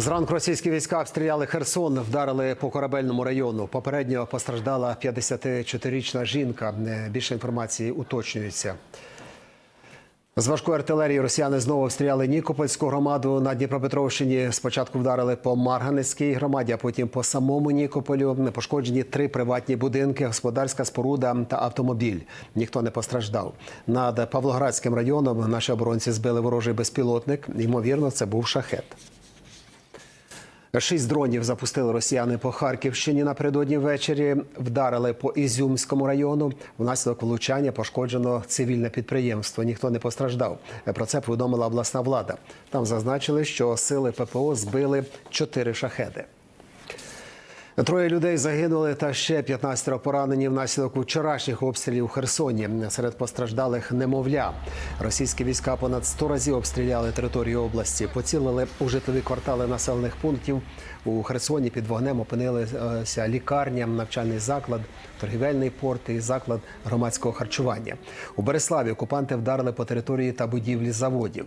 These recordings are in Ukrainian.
Зранку російські війська обстріляли Херсон, вдарили по корабельному району. Попередньо постраждала 54-річна жінка. Е, Більше інформації уточнюється. З важкої артилерії росіяни знову обстріляли Нікопольську громаду на Дніпропетровщині. Спочатку вдарили по Марганецькій громаді, а потім по самому Нікополю. Пошкоджені три приватні будинки, господарська споруда та автомобіль. Ніхто не постраждав. Над Павлоградським районом наші оборонці збили ворожий безпілотник. Ймовірно, це був шахет. Шість дронів запустили росіяни по Харківщині напередодні ввечері. Вдарили по Ізюмському району. Внаслідок влучання пошкоджено цивільне підприємство. Ніхто не постраждав. Про це повідомила обласна влада. Там зазначили, що сили ППО збили чотири шахеди. Троє людей загинули та ще 15 поранені внаслідок вчорашніх обстрілів у Херсоні. Серед постраждалих немовля. Російські війська понад 100 разів обстріляли територію області, поцілили у житлові квартали населених пунктів. У Херсоні під вогнем опинилися лікарня, навчальний заклад, торгівельний порт і заклад громадського харчування. У Береславі окупанти вдарили по території та будівлі заводів.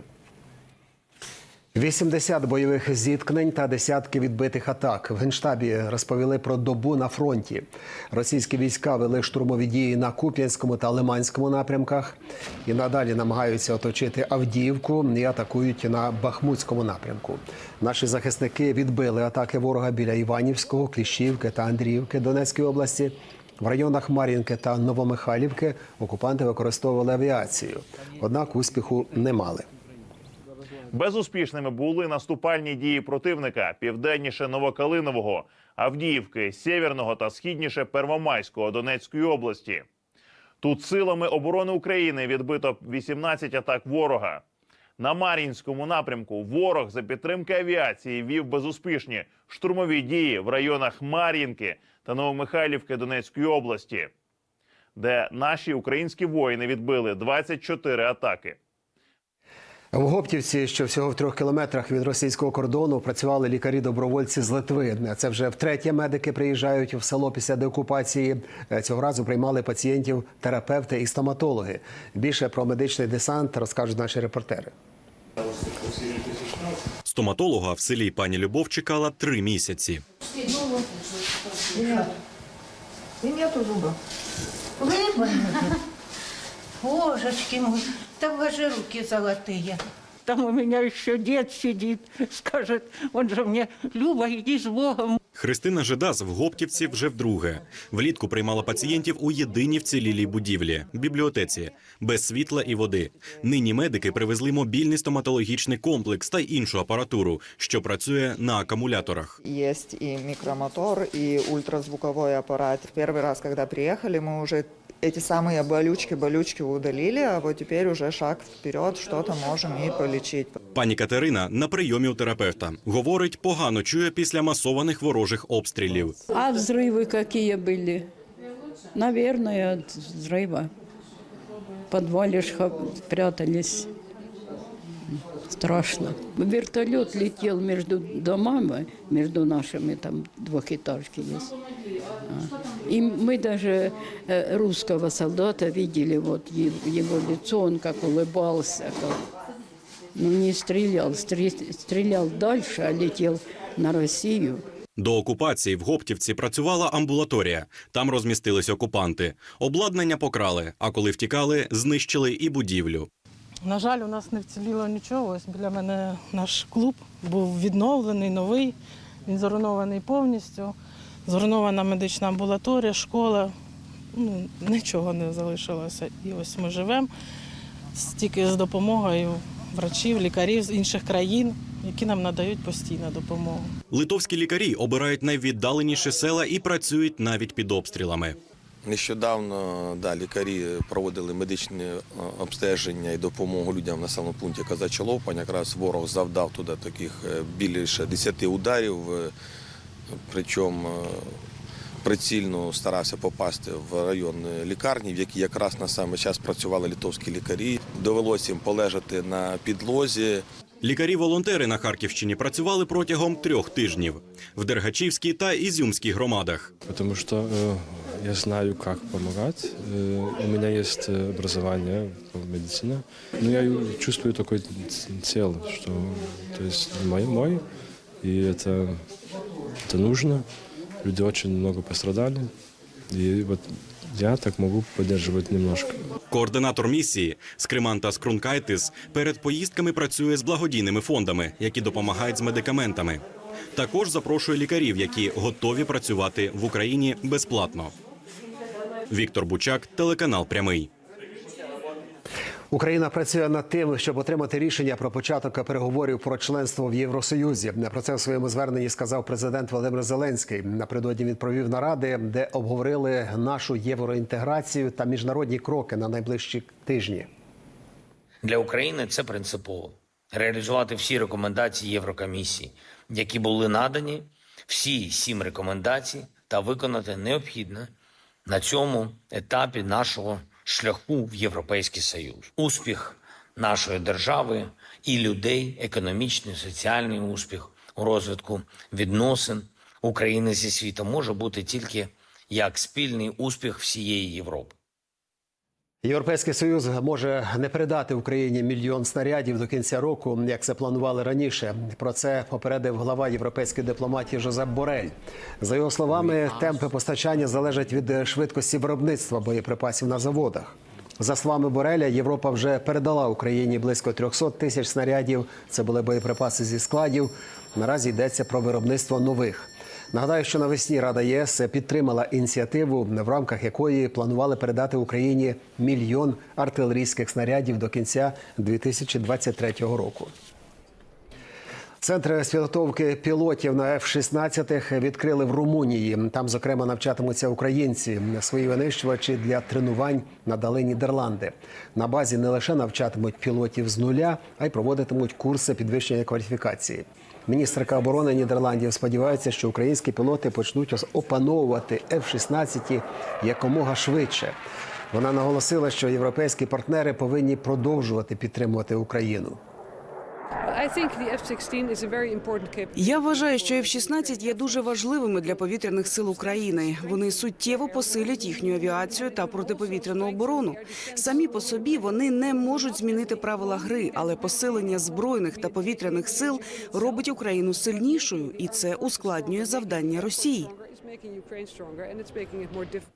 80 бойових зіткнень та десятки відбитих атак. В генштабі розповіли про добу на фронті. Російські війська вели штурмові дії на Куп'янському та Лиманському напрямках і надалі намагаються оточити Авдіївку і атакують на Бахмутському напрямку. Наші захисники відбили атаки ворога біля Іванівського, Кліщівки та Андріївки Донецької області. В районах Мар'їнки та Новомихайлівки окупанти використовували авіацію, однак успіху не мали. Безуспішними були наступальні дії противника південніше Новокалинового, Авдіївки, Сєвєрного та східніше Первомайського Донецької області. Тут силами оборони України відбито 18 атак ворога. На Мар'їнському напрямку ворог за підтримки авіації вів безуспішні штурмові дії в районах Мар'їнки та Новомихайлівки Донецької області, де наші українські воїни відбили 24 атаки. В Гоптівці, що всього в трьох кілометрах від російського кордону, працювали лікарі-добровольці з Литви. Це вже втретє медики приїжджають в село після деокупації. Цього разу приймали пацієнтів терапевти і стоматологи. Більше про медичний десант розкажуть наші репортери. Стоматолога в селі пані Любов чекала три місяці. Божечки мой, да у вас же руки золотые. Там у меня еще дед сидит, скажет, он же мне, Люба, иди с Богом. Христина Жидас в Гоптівці вже вдруге. Влітку приймала пацієнтів у єдиній вцілілій будівлі бібліотеці, без світла і води. Нині медики привезли мобільний стоматологічний комплекс та іншу апаратуру, що працює на акумуляторах. Есть и микромотор, и ультразвуковой аппарат. Первый раз, когда приехали, мы уже эти самые болючки, болючки удалили, а вот теперь уже шаг вперед, что-то можем и полечить. Пані Катерина на прийомі у терапевта говорить, погано чує після масованих ворожих обстрілів. А взрывы какие были? Наверное, от взрыва. В подвале ж ха- прятались. Страшно. Вертолет летел между домами, между нашими, там двухэтажки есть. А. И мы даже э, русского солдата видели, вот е- его лицо, он как улыбался. Как... Ну, не стрелял, стре- стрелял дальше, а летел на Россию. До окупації в Гоптівці працювала амбулаторія. Там розмістились окупанти. Обладнання покрали, а коли втікали, знищили і будівлю. На жаль, у нас не вціліло нічого. Ось біля мене наш клуб був відновлений, новий. Він зруйнований повністю. Зруйнована медична амбулаторія, школа. Ну, нічого не залишилося. І ось ми живемо стільки з допомогою врачів, лікарів з інших країн, які нам надають постійну допомогу. Литовські лікарі обирають найвіддаленіші села і працюють навіть під обстрілами. Нещодавно да, лікарі проводили медичне е, обстеження і допомогу людям в населеному пункті Казача Лопань. Якраз ворог завдав туди таких е, більше 10 ударів, е, причому прицільно старався попасти в район лікарні, в якій якраз на саме час працювали литовські лікарі. Довелося їм полежати на підлозі. Лікарі-волонтери на Харківщині працювали протягом трьох тижнів в Дергачівській та Ізюмській громадах. Потому что э, я знаю, как помогать. Э, у меня есть э, образование по медицине. Но я чувствую такой ц- цел, что то есть мой, мой и это, это нужно. Люди очень много пострадали, и вот я так могу поддерживать немножко. Координатор місії Скриманта Скрункайтис перед поїздками працює з благодійними фондами, які допомагають з медикаментами. Також запрошує лікарів, які готові працювати в Україні безплатно. Віктор Бучак, телеканал Прямий. Україна працює над тим, щоб отримати рішення про початок переговорів про членство в Євросоюзі. Про це у своєму зверненні сказав президент Володимир Зеленський. Напередодні він провів наради, де обговорили нашу євроінтеграцію та міжнародні кроки на найближчі тижні. Для України це принципово реалізувати всі рекомендації Єврокомісії, які були надані, всі сім рекомендацій, та виконати необхідне на цьому етапі нашого шляху в Європейський Союз. Успіх нашої держави і людей, економічний, соціальний успіх у розвитку відносин України зі світом може бути тільки як спільний успіх всієї Європи. Європейський союз може не передати Україні мільйон снарядів до кінця року, як це планували раніше. Про це попередив глава європейської дипломатії Жозеп Борель. За його словами, темпи постачання залежать від швидкості виробництва боєприпасів на заводах. За словами Бореля, Європа вже передала Україні близько 300 тисяч снарядів. Це були боєприпаси зі складів. Наразі йдеться про виробництво нових. Нагадаю, що навесні Рада ЄС підтримала ініціативу, в рамках якої планували передати Україні мільйон артилерійських снарядів до кінця 2023 року. Центр з підготовки пілотів на F-16 відкрили в Румунії. Там, зокрема, навчатимуться українці. Свої винищувачі для тренувань надали Нідерланди. На базі не лише навчатимуть пілотів з нуля, а й проводитимуть курси підвищення кваліфікації. Міністерка оборони Нідерландів сподівається, що українські пілоти почнуть опановувати F-16 якомога швидше. Вона наголосила, що європейські партнери повинні продовжувати підтримувати Україну. Я вважаю, що F-16 є дуже важливими для повітряних сил України. Вони суттєво посилять їхню авіацію та протиповітряну оборону. Самі по собі вони не можуть змінити правила гри, але посилення збройних та повітряних сил робить Україну сильнішою, і це ускладнює завдання Росії.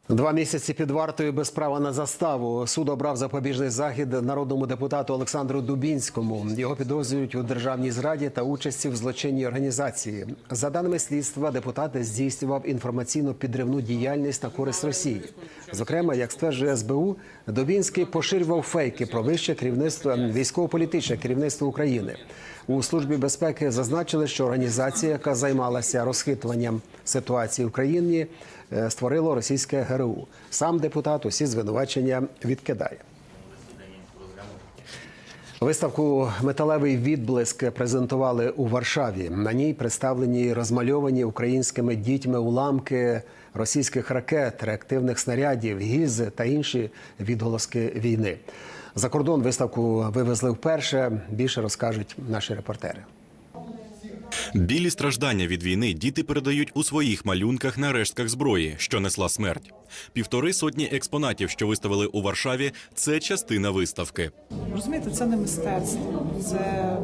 Два місяці під вартою без права на заставу. Суд обрав запобіжний захід народному депутату Олександру Дубінському. Його підозрюють у державній зраді та участі в злочинній організації. За даними слідства, депутат здійснював інформаційно підривну діяльність на користь Росії. Зокрема, як стверджує СБУ, Дубінський поширював фейки про вище керівництво військово-політичне керівництво України. У службі безпеки зазначили, що організація, яка займалася розхитуванням ситуації в країні, е, створило російське ГРУ. Сам депутат усі звинувачення відкидає. Виставку Металевий відблиск презентували у Варшаві. На ній представлені розмальовані українськими дітьми уламки російських ракет, реактивних снарядів, гільзи та інші відголоски війни. За кордон виставку вивезли вперше. Більше розкажуть наші репортери. Білі страждання від війни діти передають у своїх малюнках на рештках зброї, що несла смерть. Півтори сотні експонатів, що виставили у Варшаві, це частина виставки. Розумієте, це не мистецтво. Це,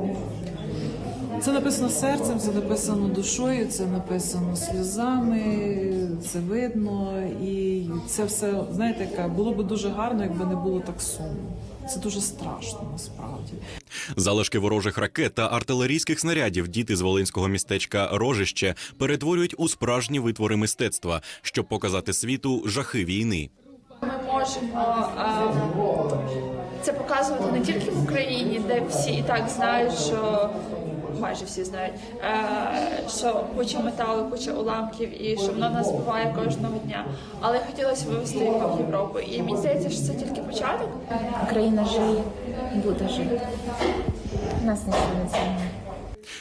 це написано серцем, це написано душою, це написано сльозами, це видно. І це все, знаєте, було б дуже гарно, якби не було так сумно. Це дуже страшно насправді. Залишки ворожих ракет та артилерійських снарядів діти з волинського містечка Рожище перетворюють у справжні витвори мистецтва, щоб показати світу жахи війни. Ми можемо е, це показувати не тільки в Україні, де всі і так знають, що майже всі знають, е, що куча металу, куча уламків і що воно нас буває кожного дня. Але хотілося вивести його в Європу. І мені здається, що це тільки початок. Україна живе, буде жити. Нас нічого не змінить.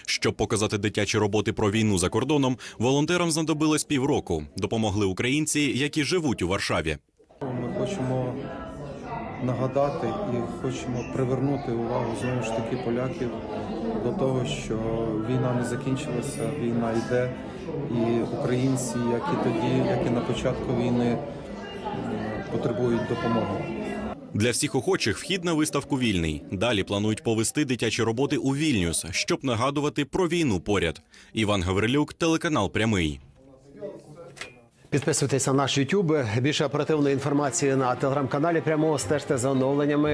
Щоб показати дитячі роботи про війну за кордоном, волонтерам знадобилось півроку. Допомогли українці, які живуть у Варшаві. Ми хочемо нагадати і хочемо привернути увагу знову ж таки поляків до того, що війна не закінчилася, війна йде, і українці, як і тоді, як і на початку війни, потребують допомоги. Для всіх охочих вхід на виставку вільний. Далі планують повести дитячі роботи у Вільнюс, щоб нагадувати про війну поряд. Іван Гаврилюк, телеканал Прямий. Підписуйтесь на наш YouTube. Більше оперативної інформації на телеграм-каналі. Прямо стежте за оновленнями.